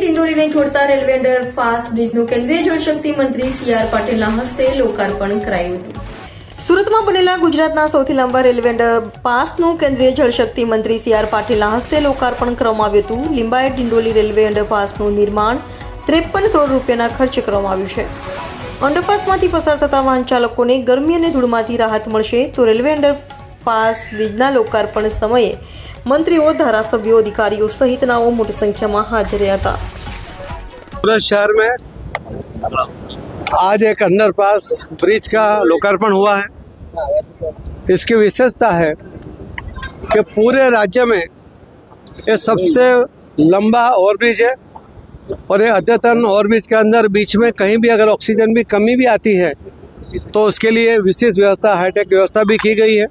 ડિંડોલીને જોડતા railway underpass બ્રિજનું કેન્દ્રીય જળશક્તિ મંત્રી સી આર પાટીલના હસ્તે લોકાર્પણ કરાયું હતું. સુરતમાં બનેલા ગુજરાતના સૌથી લાંબા રેલવે અંડરપાસનું કેન્દ્રીય જળશક્તિ મંત્રી સી આર પાટીલના હસ્તે લોકાર્પણ કરવામાં આવ્યું હતું. લિંબાયત ડિંડોલી રેલવે અંડરપાસનું નિર્માણ ત્રેપન કરોડ રૂપિયાના ખર્ચે કરવામાં આવ્યું છે. અંડરપાસમાંથી પસાર થતા વાહન ચાલકોને ગરમી અને ધૂળમાંથી રાહત મળશે તો રેલવે અંડરપાસ બ્રિજના લોકાર્પણ સમયે મંત્રીઓ, ધારાસભ્યો, અધિકારીઓ સહિતનાઓ મોટી સંખ્યામાં હાજર રહ્યા હતા. सूरत शहर में आज एक अंडर पास ब्रिज का लोकार्पण हुआ है। इसकी विशेषता है कि पूरे राज्य में ये सबसे लंबा ओवरब्रिज है और ये अद्यतन ओवरब्रिज के अंदर बीच में कहीं भी अगर ऑक्सीजन भी कमी भी आती है तो उसके लिए विशेष व्यवस्था, हाईटेक व्यवस्था भी की गई है,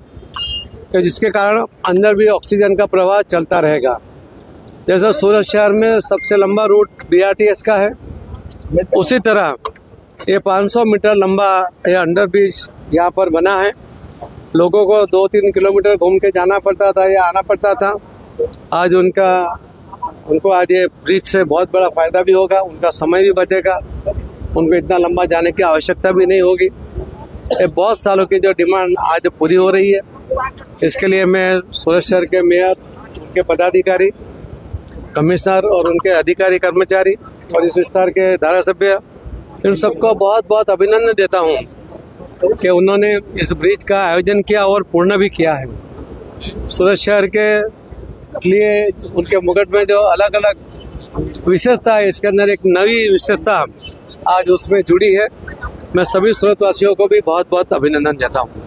कि जिसके कारण अंदर भी ऑक्सीजन का प्रवाह चलता रहेगा। जैसे सूरत शहर में सबसे लंबा रूट बीआरटीएस का है, उसी तरह ये 500 मीटर लंबा ये अंडर ब्रिज यहाँ पर बना है। लोगों को दो तीन किलोमीटर घूम के जाना पड़ता था, या आना पड़ता था। आज उनका, उनको आज ये ब्रिज से बहुत बड़ा फ़ायदा भी होगा, उनका समय भी बचेगा। उनको इतना लंबा जाने की आवश्यकता भी नहीं होगी। ये बहुत सालों की जो डिमांड आज पूरी हो रही है। इसके लिए मैं सूरत शहर के मेयर उनके पदाधिकारी कमिश्नर और उनके अधिकारी कर्मचारी और इस विस्तार के धारासभ्य, इन सबको बहुत बहुत अभिनंदन देता हूँ कि उन्होंने इस ब्रिज का आयोजन किया और पूर्ण भी किया है। सूरत शहर के लिए उनके मुकुट में जो अलग अलग विशेषता है, इसके अंदर एक नई विशेषता आज उसमें जुड़ी है। मैं सभी सूरतवासियों को भी बहुत बहुत अभिनंदन देता हूँ।